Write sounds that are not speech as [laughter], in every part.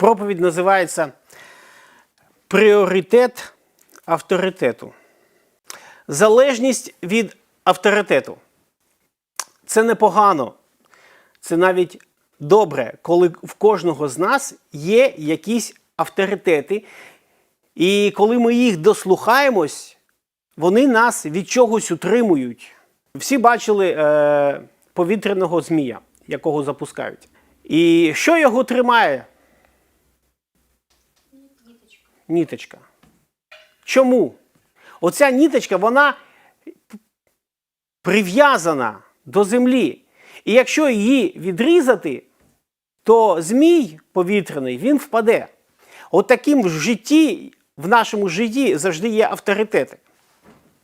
Проповідь називається Пріоритет авторитету. Залежність від авторитету. Це непогано. Це навіть добре, коли в кожного з нас є якісь авторитети, і коли ми їх дослухаємось, вони нас від чогось утримують. Всі бачили е, повітряного змія, якого запускають. І що його тримає? Ніточка. Чому? Оця ніточка, вона прив'язана до землі. І якщо її відрізати, то змій повітряний він впаде. От таким в житті, в нашому житті завжди є авторитети.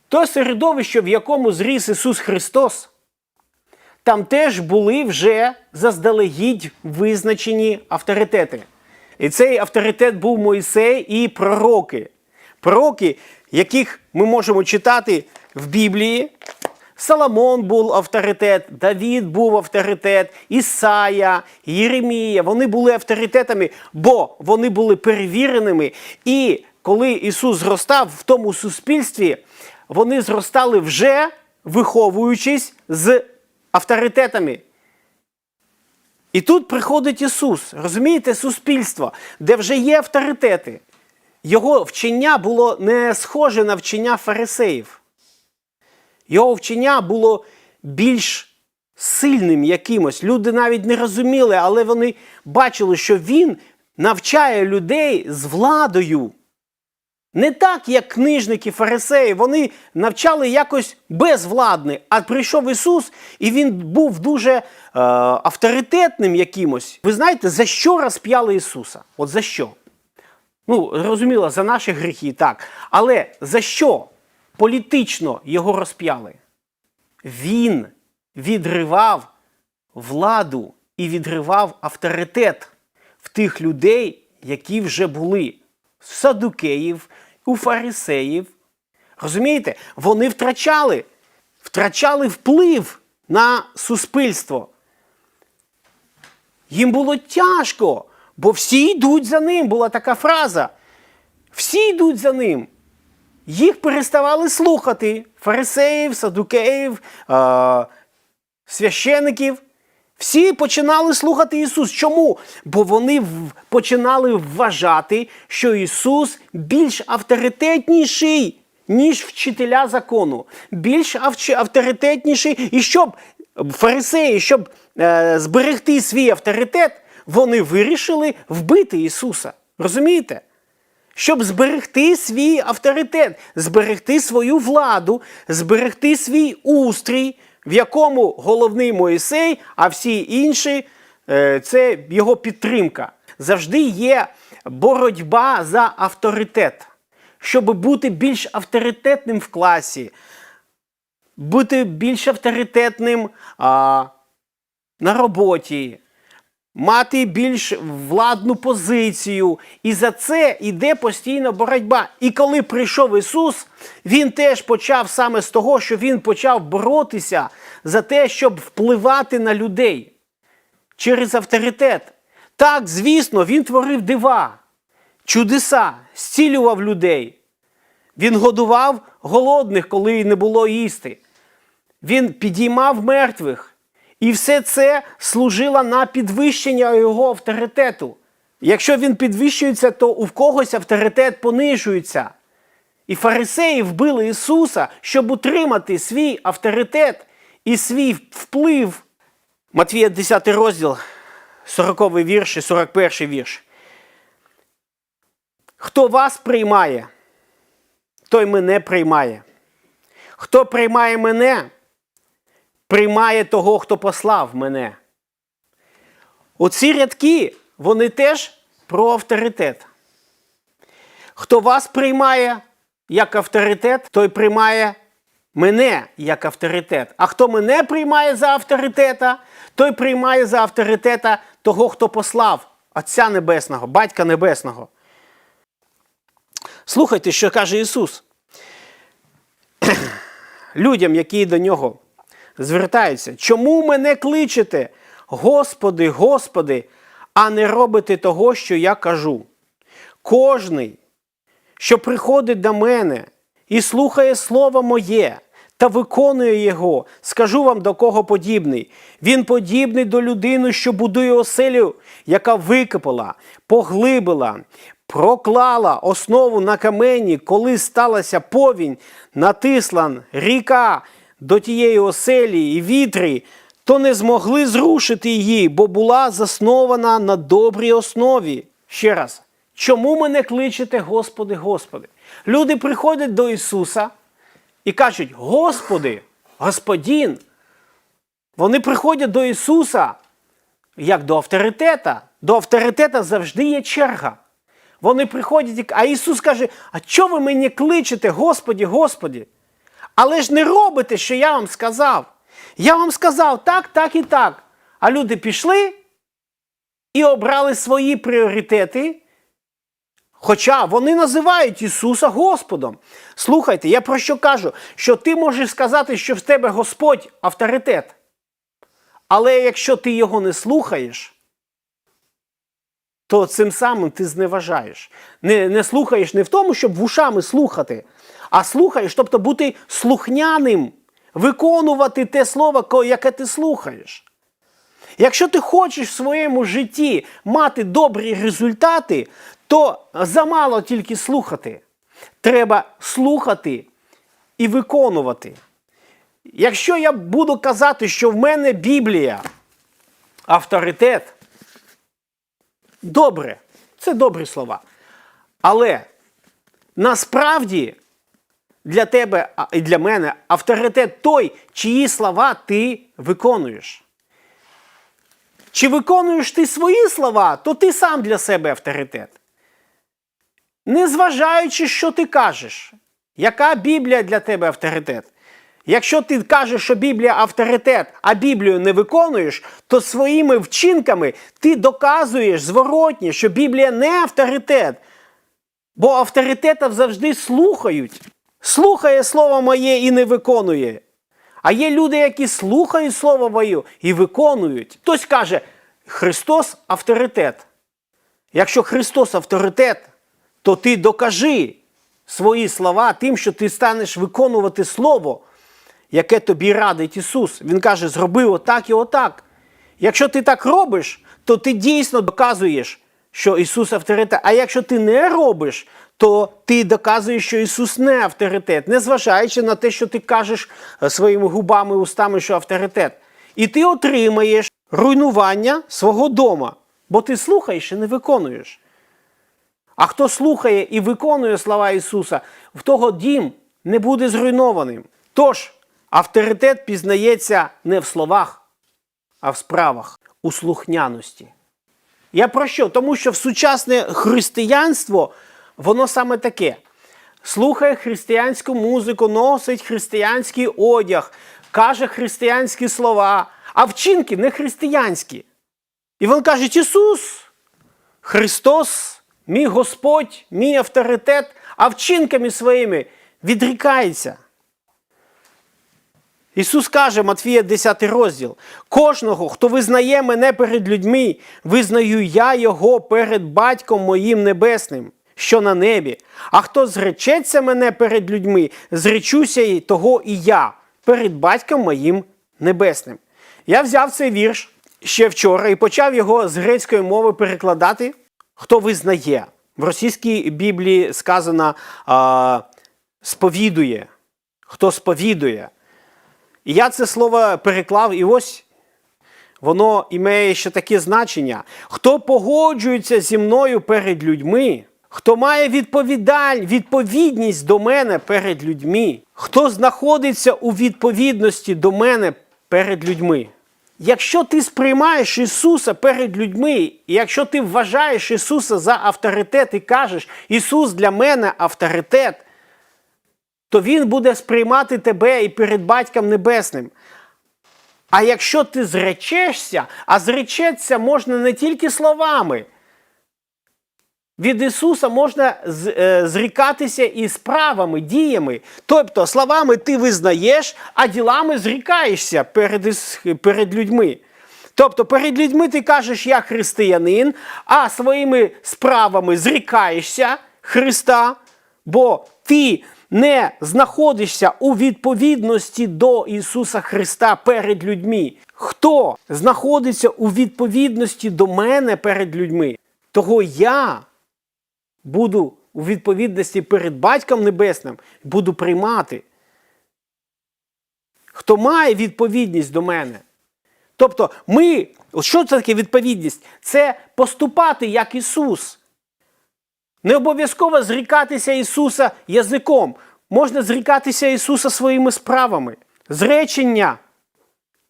То середовище, в якому зріс Ісус Христос, там теж були вже заздалегідь визначені авторитети. І цей авторитет був Мойсей і пророки. Пророки, яких ми можемо читати в Біблії. Соломон був авторитет, Давід був авторитет, Ісая, Єремія. Вони були авторитетами, бо вони були перевіреними. І коли Ісус зростав в тому суспільстві, вони зростали вже виховуючись з авторитетами. І тут приходить Ісус, розумієте, суспільство, де вже є авторитети. Його вчення було не схоже на вчення фарисеїв. Його вчення було більш сильним якимось. Люди навіть не розуміли, але вони бачили, що він навчає людей з владою. Не так, як книжники фарисеї, вони навчали якось безвладне. А прийшов Ісус, і Він був дуже е, авторитетним якимось. Ви знаєте, за що розп'яли Ісуса? От за що? Ну, розуміло, за наші гріхи, так. Але за що політично його розп'яли? Він відривав владу і відривав авторитет в тих людей, які вже були садукеїв, у фарисеїв. Розумієте? Вони втрачали, втрачали вплив на суспільство. Їм було тяжко, бо всі йдуть за ним. Була така фраза. Всі йдуть за ним. Їх переставали слухати фарисеїв, садукеїв, е- священиків. Всі починали слухати Ісус. Чому? Бо вони починали вважати, що Ісус більш авторитетніший, ніж вчителя закону, більш авторитетніший. І щоб фарисеї, щоб е, зберегти свій авторитет, вони вирішили вбити Ісуса. Розумієте? Щоб зберегти свій авторитет, зберегти свою владу, зберегти свій устрій, в якому головний Моїсей, а всі інші е, це його підтримка. Завжди є боротьба за авторитет, щоб бути більш авторитетним в класі, бути більш авторитетним а, на роботі, мати більш владну позицію. І за це йде постійна боротьба. І коли прийшов Ісус, Він теж почав саме з того, що Він почав боротися за те, щоб впливати на людей через авторитет. Так, звісно, Він творив дива, чудеса, зцілював людей. Він годував голодних, коли не було їсти. Він підіймав мертвих. І все це служило на підвищення його авторитету. Якщо він підвищується, то у когось авторитет понижується. І фарисеї вбили Ісуса, щоб утримати свій авторитет і свій вплив. Матвія 10 розділ, 40 вірш і 41 вірш. Хто вас приймає, той мене приймає. Хто приймає мене, приймає того, хто послав мене. Оці рядки, вони теж про авторитет. Хто вас приймає як авторитет, той приймає мене як авторитет. А хто мене приймає за авторитета, той приймає за авторитета того, хто послав Отця Небесного, Батька Небесного. Слухайте, що каже Ісус. [clears throat] Людям, які до нього звертаються, чому мене кличете? Господи, Господи, а не робите того, що я кажу. Кожний, що приходить до мене і слухає слово моє та виконує його, скажу вам до кого подібний. Він подібний до людини, що будує оселю, яка викопала, поглибила, проклала основу на камені, коли сталася повінь, натисла ріка до тієї оселі і вітри, то не змогли зрушити її, бо була заснована на добрій основі. Ще раз, чому мене кличете, Господи, Господи? Люди приходять до Ісуса і кажуть: Господи, Господин. Вони приходять до Ісуса як до авторитета. До авторитета завжди є черга. Вони приходять, а Ісус каже: А чого ви мені кличете, Господі, Господі? Але ж не робите, що я вам сказав. Я вам сказав так, так і так. А люди пішли і обрали свої пріоритети. Хоча вони називають Ісуса Господом. Слухайте, я про що кажу? Що ти можеш сказати, що в тебе Господь авторитет. Але якщо ти його не слухаєш, то цим самим ти зневажаєш. Не, не слухаєш не в тому, щоб вушами слухати, а слухаєш, тобто бути слухняним, виконувати те слово, яке ти слухаєш. Якщо ти хочеш в своєму житті мати добрі результати, то замало тільки слухати. Треба слухати і виконувати. Якщо я буду казати, що в мене Біблія авторитет, добре, це добрі слова. Але насправді для тебе і для мене авторитет той, чиї слова ти виконуєш. Чи виконуєш ти свої слова, то ти сам для себе авторитет. Незважаючи, що ти кажеш, яка Біблія для тебе авторитет? Якщо ти кажеш, що Біблія авторитет, а Біблію не виконуєш, то своїми вчинками ти доказуєш зворотні, що Біблія не авторитет. Бо авторитетів завжди слухають. Слухає слово моє і не виконує. А є люди, які слухають слово моє і виконують. Хтось каже, Христос авторитет. Якщо Христос авторитет, то ти докажи свої слова тим, що ти станеш виконувати слово, яке тобі радить Ісус. Він каже, зроби отак і отак. Якщо ти так робиш, то ти дійсно доказуєш, що Ісус авторитет. А якщо ти не робиш, то ти доказуєш, що Ісус не авторитет, незважаючи на те, що ти кажеш е, своїми губами, устами, що авторитет. І ти отримаєш руйнування свого дома, бо ти слухаєш і не виконуєш. А хто слухає і виконує слова Ісуса, в того дім не буде зруйнованим. Тож, авторитет пізнається не в словах, а в справах, у слухняності. Я про що? Тому що в сучасне християнство воно саме таке. Слухає християнську музику, носить християнський одяг, каже християнські слова, а вчинки не християнські. І він каже: Ісус, Христос, мій Господь, мій авторитет, а вчинками своїми відрікається. Ісус каже, Матфія 10 розділ: кожного, хто визнає мене перед людьми, визнаю я Його перед Батьком моїм небесним, що на небі. А хто зречеться мене перед людьми, зречуся й того і я перед Батьком моїм небесним. Я взяв цей вірш ще вчора і почав його з грецької мови перекладати. Хто визнає? В російській Біблії сказано а, сповідує. Хто сповідує. І я це слово переклав, і ось воно має ще таке значення. Хто погоджується зі мною перед людьми, хто має відповідаль, відповідність до мене перед людьми, хто знаходиться у відповідності до мене перед людьми. Якщо ти сприймаєш Ісуса перед людьми, і якщо ти вважаєш Ісуса за авторитет і кажеш, Ісус для мене авторитет, то Він буде сприймати тебе і перед Батьком Небесним. А якщо ти зречешся, а зречеться можна не тільки словами. Від Ісуса можна е, зрікатися і справами, діями. Тобто словами ти визнаєш, а ділами зрікаєшся перед, перед людьми. Тобто перед людьми ти кажеш, я християнин, а своїми справами зрікаєшся Христа, бо ти не знаходишся у відповідності до Ісуса Христа перед людьми. Хто знаходиться у відповідності до мене перед людьми, того я буду у відповідності перед Батьком Небесним, буду приймати. Хто має відповідність до мене. Тобто, ми, що це таке відповідність? Це поступати як Ісус. Не обов'язково зрікатися Ісуса язиком. Можна зрікатися Ісуса своїми справами. Зречення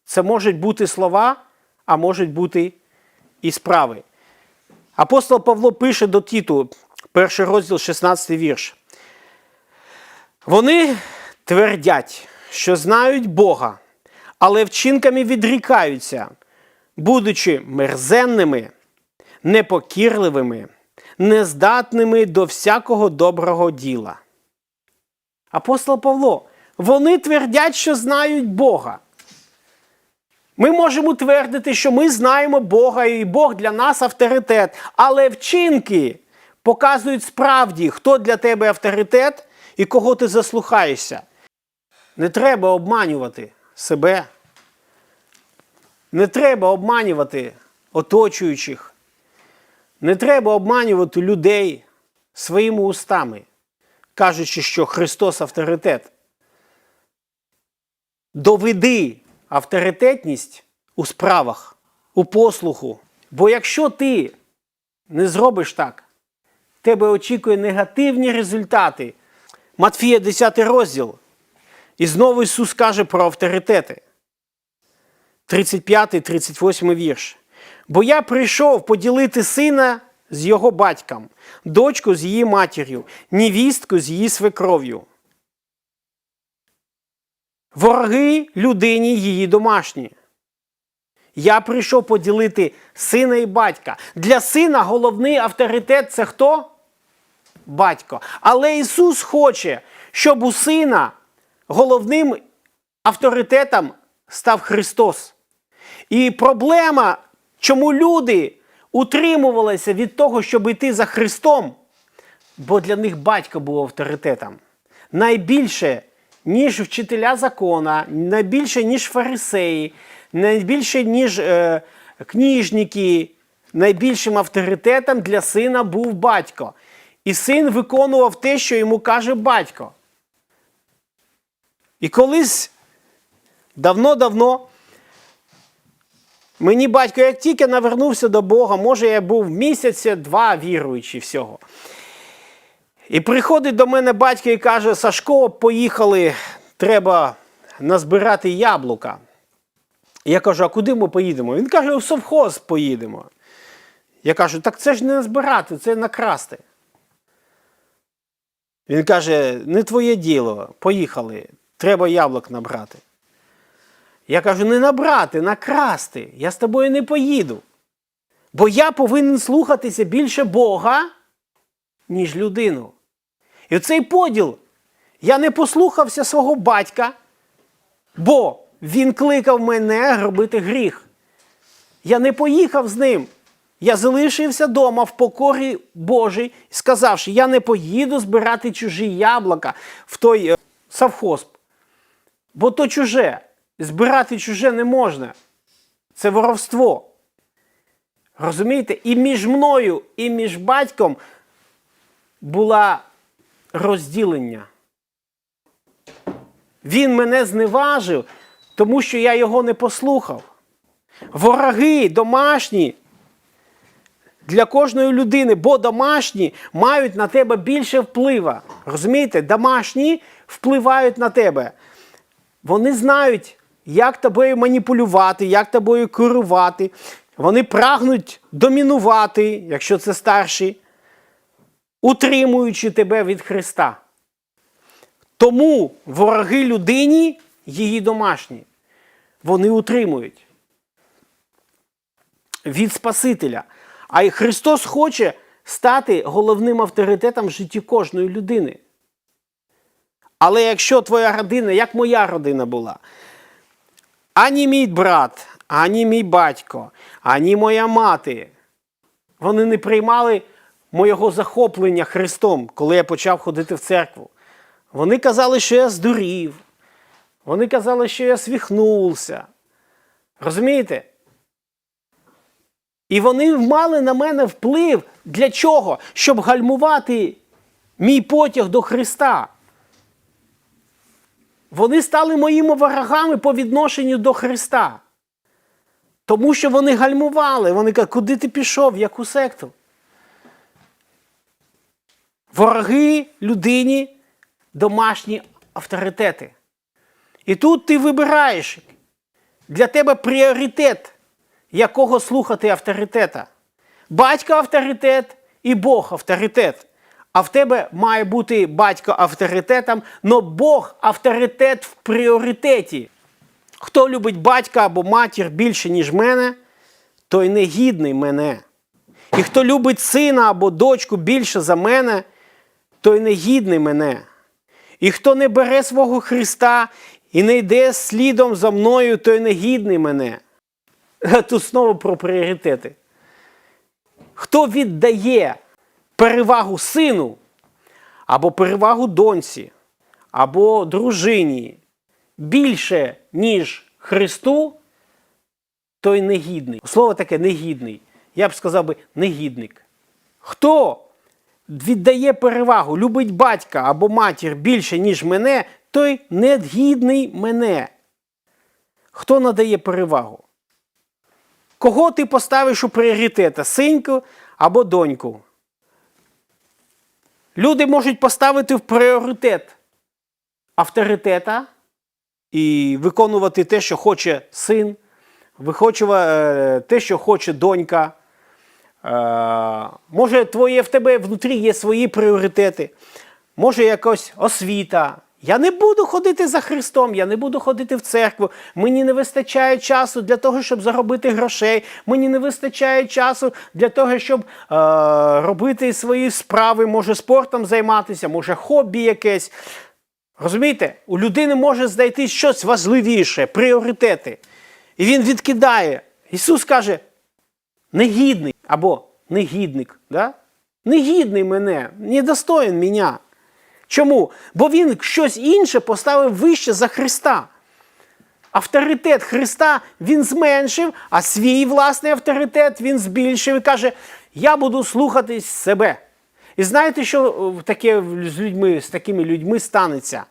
це можуть бути слова, а можуть бути і справи. Апостол Павло пише до Тіту, перший розділ, 16 вірш. Вони твердять, що знають Бога, але вчинками відрікаються, будучи мерзенними, непокірливими, нездатними до всякого доброго діла. Апостол Павло, вони твердять, що знають Бога. Ми можемо твердити, що ми знаємо Бога, і Бог для нас авторитет, але вчинки показують справді, хто для тебе авторитет і кого ти заслухаєшся. Не треба обманювати себе. Не треба обманювати оточуючих. Не треба обманювати людей своїми устами, кажучи, що Христос авторитет. Доведи авторитетність у справах, у послуху. Бо якщо ти не зробиш так, тебе очікує негативні результати. Матфія 10 розділ. І знову Ісус каже про авторитети. 35-38 вірш. Бо я прийшов поділити сина з його батьком, дочку з її матір'ю, невістку з її свекров'ю. Вороги людині її домашні. Я прийшов поділити сина і батька. Для сина головний авторитет це хто? Батько. Але Ісус хоче, щоб у сина головним авторитетом став Христос. І проблема, чому люди утримувалися від того, щоб йти за Христом, бо для них батько був авторитетом. Найбільше, ніж вчителя закона, найбільше, ніж фарисеї, найбільше, ніж е, кніжники, найбільшим авторитетом для сина був батько. І син виконував те, що йому каже батько. І колись давно-давно мені батько, як тільки навернувся до Бога, може, я був місяця два віруючий всього. І приходить до мене батько і каже: Сашко, поїхали, треба назбирати яблука. Я кажу, а куди ми поїдемо? Він каже, в совхоз поїдемо. Я кажу, так це ж не назбирати, це накрасти. Він каже, не твоє діло, поїхали, треба яблук набрати. Я кажу, не набрати, накрасти. Я з тобою не поїду. Бо я повинен слухатися більше Бога, ніж людину. І оцей поділ я не послухався свого батька, бо він кликав мене робити гріх. Я не поїхав з ним. Я залишився вдома в покорі Божій, сказавши, я не поїду збирати чужі яблука в той е, совхоз. Бо то чуже. Збирати чуже не можна. Це воровство. Розумієте? І між мною, і між батьком була розділення. Він мене зневажив, тому що я його не послухав. Вороги домашні для кожної людини, бо домашні мають на тебе більше вплива. Розумієте? Домашні впливають на тебе. Вони знають, як тобою маніпулювати, як тобою керувати. Вони прагнуть домінувати, якщо це старші, утримуючи тебе від Христа. Тому вороги людині, її домашні, вони утримують від Спасителя. А й Христос хоче стати головним авторитетом в житті кожної людини. Але якщо твоя родина, як моя родина була, ані мій брат, ані мій батько, ані моя мати. Вони не приймали моєго захоплення Христом, коли я почав ходити в церкву. Вони казали, що я здурів. Вони казали, що я свіхнувся. Розумієте? І вони мали на мене вплив для чого? Щоб гальмувати мій потяг до Христа. Вони стали моїми ворогами по відношенню до Христа. Тому що вони гальмували. Вони кажуть, куди ти пішов, в яку секту? Вороги людині домашні авторитети. І тут ти вибираєш для тебе пріоритет, якого слухати авторитета. Батько авторитет і Бог авторитет. А в тебе має бути батько авторитетом, але Бог авторитет в пріоритеті. Хто любить батька або матір більше, ніж мене, той не гідний мене. І хто любить сина або дочку більше за мене, той не гідний мене. І хто не бере свого Христа і не йде слідом за мною, той не гідний мене. Тут знову про пріоритети. Хто віддає перевагу сину, або перевагу доньці, або дружині більше, ніж Христу, той негідний. Слово таке негідний. Я б сказав би негідник. Хто віддає перевагу, любить батька або матір більше, ніж мене, той негідний мене. Хто надає перевагу? Кого ти поставиш у пріоритета? Синьку або доньку? Люди можуть поставити в пріоритет авторитета і виконувати те, що хоче син, те, що хоче донька. Е, Може, твоє в тебе внутрі є свої пріоритети, може якась освіта. Я не буду ходити за Христом, я не буду ходити в церкву. Мені не вистачає часу для того, щоб заробити грошей. Мені не вистачає часу для того, щоб е, робити свої справи, може спортом займатися, може хобі якесь. Розумієте, у людини може знайти щось важливіше, пріоритети. І він відкидає. Ісус каже: негідний або негідник. Да? Негідний мене, недостоїн мене. Чому? Бо він щось інше поставив вище за Христа. Авторитет Христа він зменшив, а свій власний авторитет він збільшив і каже: Я буду слухатись себе. І знаєте, що е, таке з людьми, з такими людьми станеться?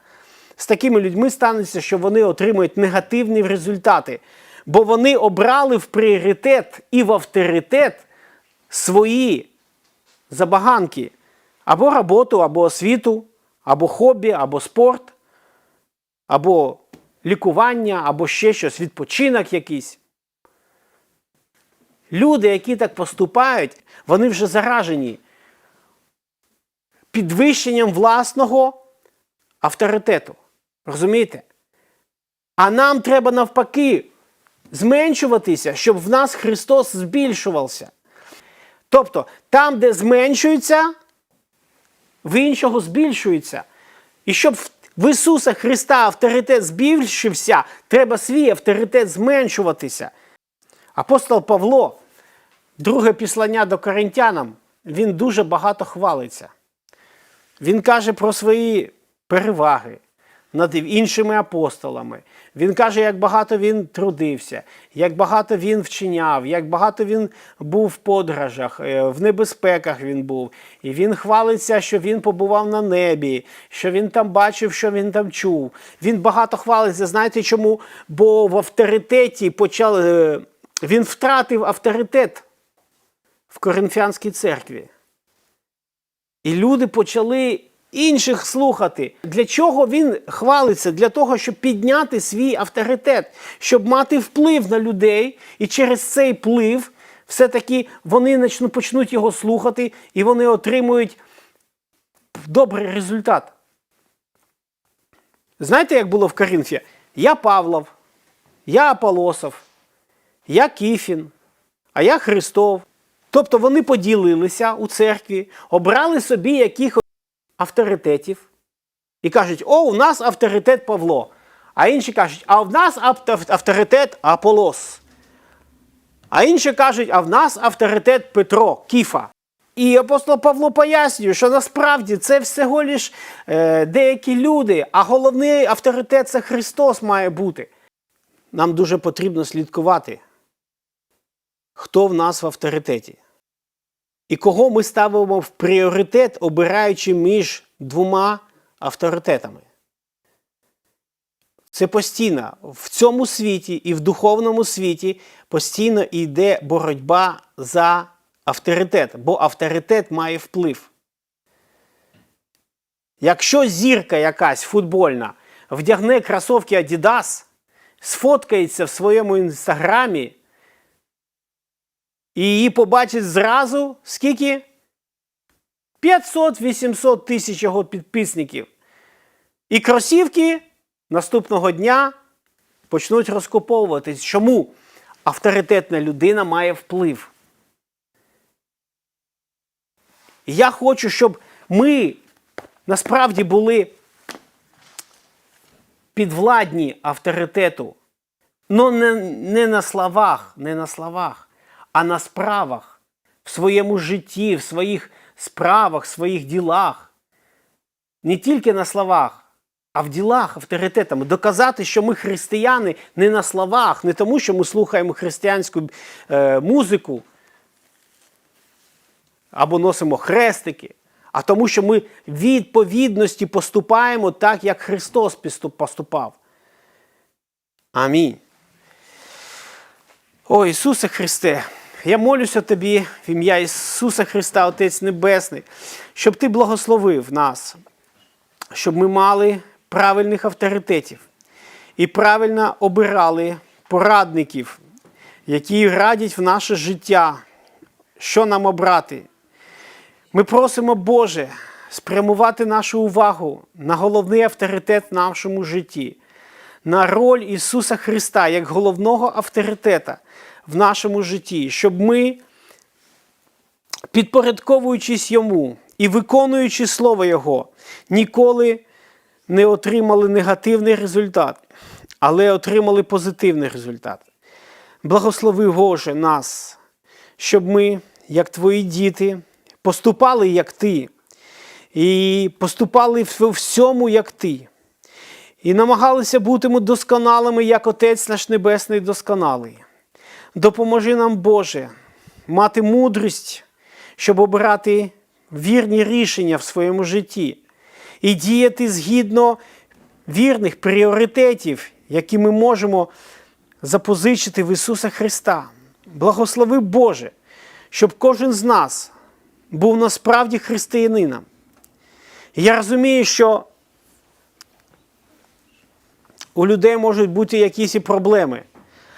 З такими людьми станеться, що вони отримують негативні результати. Бо вони обрали в пріоритет і в авторитет свої забаганки або роботу, або освіту, або хобі, або спорт, або лікування, або ще щось, відпочинок якийсь. Люди, які так поступають, вони вже заражені підвищенням власного авторитету. Розумієте? А нам треба навпаки зменшуватися, щоб в нас Христос збільшувався. Тобто, там, де зменшується, в іншого збільшується. І щоб в- Ісуса Христа авторитет збільшився, треба свій авторитет зменшуватися. Апостол Павло, друге післання до коринтянам, він дуже багато хвалиться. Він каже про свої переваги над іншими апостолами. Він каже, як багато він трудився, як багато він вчиняв, як багато він був в подорожах, е, в небезпеках він був. І він хвалиться, що він побував на небі, що він там бачив, що він там чув. Він багато хвалиться. Знаєте чому? Бо в авторитеті почав, е, він втратив авторитет в Коринфянській церкві. І люди почали інших слухати. Для чого він хвалиться? Для того, щоб підняти свій авторитет, щоб мати вплив на людей, і через цей вплив все-таки вони почнуть його слухати, і вони отримують добрий результат. Знаєте, як було в Коринфі? Я Павлов, я Аполосов, я Кіфін, а я Христов. Тобто вони поділилися у церкві, обрали собі якихось авторитетів і кажуть, о, у нас авторитет Павло. А інші кажуть, а в нас авторитет Аполос. А інші кажуть, а в нас авторитет Петро, Кіфа. І апостол Павло пояснює, що насправді це всього лиш е, деякі люди, а головний авторитет це Христос має бути. Нам дуже потрібно слідкувати, хто в нас в авторитеті. І кого ми ставимо в пріоритет, обираючи між двома авторитетами. Це постійно в цьому світі і в духовному світі постійно йде боротьба за авторитет, бо авторитет має вплив. Якщо зірка якась футбольна вдягне кросовки Adidas, сфоткається в своєму інстаграмі, і її побачить зразу скільки? 500-800 тисяч його підписників. І кросівки наступного дня почнуть розкуповуватись. Чому? Авторитетна людина має вплив. Я хочу, щоб ми насправді були підвладні авторитету. Ну не, не на словах, не на словах, а на справах, в своєму житті, в своїх справах, в своїх ділах. Не тільки на словах, а в ділах авторитетами. Доказати, що ми християни не на словах, не тому, що ми слухаємо християнську е, музику або носимо хрестики, а тому, що ми відповідності поступаємо так, як Христос поступав. Амінь. О Ісусе Христе, я молюся Тобі в ім'я Ісуса Христа, Отець Небесний, щоб Ти благословив нас, щоб ми мали правильних авторитетів і правильно обирали порадників, які радять в наше життя, що нам обрати. Ми просимо, Боже, спрямувати нашу увагу на головний авторитет в нашому житті, на роль Ісуса Христа як головного авторитета в нашому житті, щоб ми, підпорядковуючись Йому і виконуючи Слово Його, ніколи не отримали негативний результат, але отримали позитивний результат. Благослови, Боже, нас, щоб ми, як Твої діти, поступали як Ти, і поступали в всьому, як Ти. І намагалися бути досконалими, як Отець наш Небесний досконалий. Допоможи нам, Боже, мати мудрість, щоб обирати вірні рішення в своєму житті і діяти згідно вірних пріоритетів, які ми можемо запозичити в Ісуса Христа. Благослови Боже, щоб кожен з нас був насправді християнином. Я розумію, що у людей можуть бути якісь проблеми.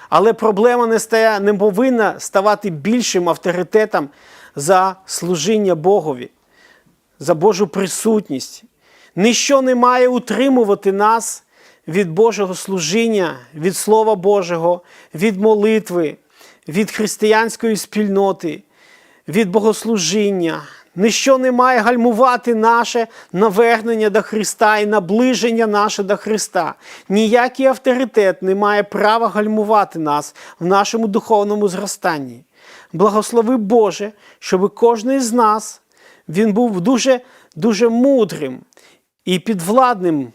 Але проблема не стає, не повинна ставати більшим авторитетом за служіння Богові, за Божу присутність. Ніщо не має утримувати нас від Божого служіння, від Слова Божого, від молитви, від християнської спільноти, від богослужіння. Ніщо не має гальмувати наше навернення до Христа і наближення наше до Христа. Ніякий авторитет не має права гальмувати нас в нашому духовному зростанні. Благослови Боже, щоб кожен з нас він був дуже, дуже мудрим і підвладним,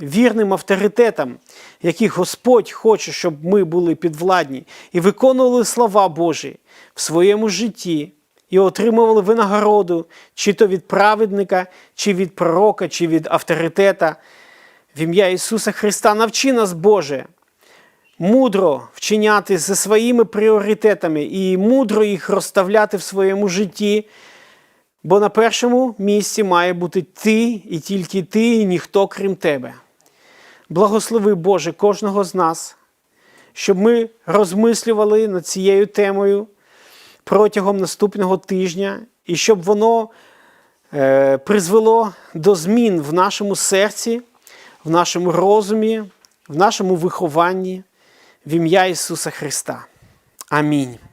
вірним авторитетом, який Господь хоче, щоб ми були підвладні і виконували слова Божі в своєму житті і отримували винагороду, чи то від праведника, чи від пророка, чи від авторитета. В ім'я Ісуса Христа навчи нас, Боже, мудро вчиняти за своїми пріоритетами і мудро їх розставляти в своєму житті. Бо на першому місці має бути ти і тільки ти, і ніхто крім тебе. Благослови, Боже, кожного з нас, щоб ми розмислювали над цією темою протягом наступного тижня, і щоб воно е, призвело до змін в нашому серці, в нашому розумі, в нашому вихованні в ім'я Ісуса Христа. Амінь.